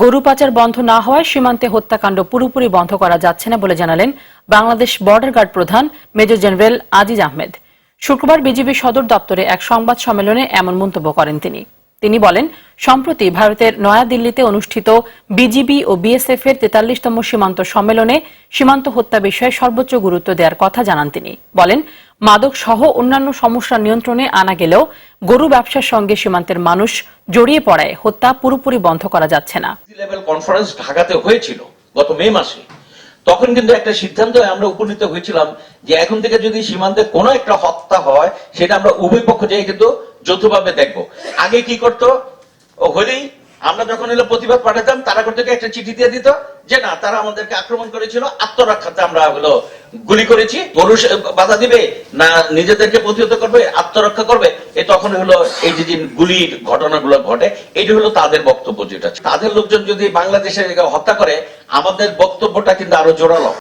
গরু পাচার বন্ধ না হওয়ায় সীমান্তে হত্যাকাণ্ড পুরোপুরি বন্ধ করা যাচ্ছে না বলে জানালেন বাংলাদেশ বর্ডার গার্ড প্রধান মেজর জেনারেল আজিজ আহমেদ। শুক্রবার বিজিবি সদর দপ্তরে এক সংবাদ সম্মেলনে এমন মন্তব্য করেন তিনি। তিনি বলেন, সম্প্রতি ভারতের নয়াদিল্লিতে অনুষ্ঠিত বিজিবি ও বিএসএফ এর তেতাল্লিশতম সীমান্ত সম্মেলনে সীমান্ত হত্যা বিষয়ে সর্বোচ্চ গুরুত্ব দেওয়ার কথা জানান তিনি। বলেন, মাদক সহ অন্যান্য সমস্যা নিয়ন্ত্রণে আনা গেলেও গরু ব্যবসার সঙ্গে সীমান্তের মানুষ জড়িয়ে পড়ায় হত্যা পুরোপুরি বন্ধ করা যাচ্ছে না। কনফারেন্স ঢাকাতে হয়েছিল গত মে মাসে। তখন কিন্তু একটা সিদ্ধান্ত আমরা উপনীত হয়েছিলাম যে এখন থেকে যদি সীমান্তে কোনো একটা হত্যা হয়, সেটা আমরা উভয় পক্ষ থেকে কিন্তু যৌথভাবে দেখব। আগে কি করতো? হলেই আমরা যখন এলো প্রতিবাদ পাঠাতাম, তারা করতে একটা চিঠি দিয়ে দিত যে না, তারা আমাদেরকে আক্রমণ করেছিল, আত্মরক্ষাতে আমরা হলো গুলি করেছি সে- বাধা দিবে, না নিজেদেরকে প্রতিহত করবে, আত্মরক্ষা করবে, এ তখন হলো এই যে যে গুলির ঘটনাগুলো ঘটে, এটি হলো তাদের বক্তব্য যেটা। তাদের লোকজন যদি বাংলাদেশে হত্যা করে আমাদের বক্তব্যটা কিন্তু আরও জোরালো।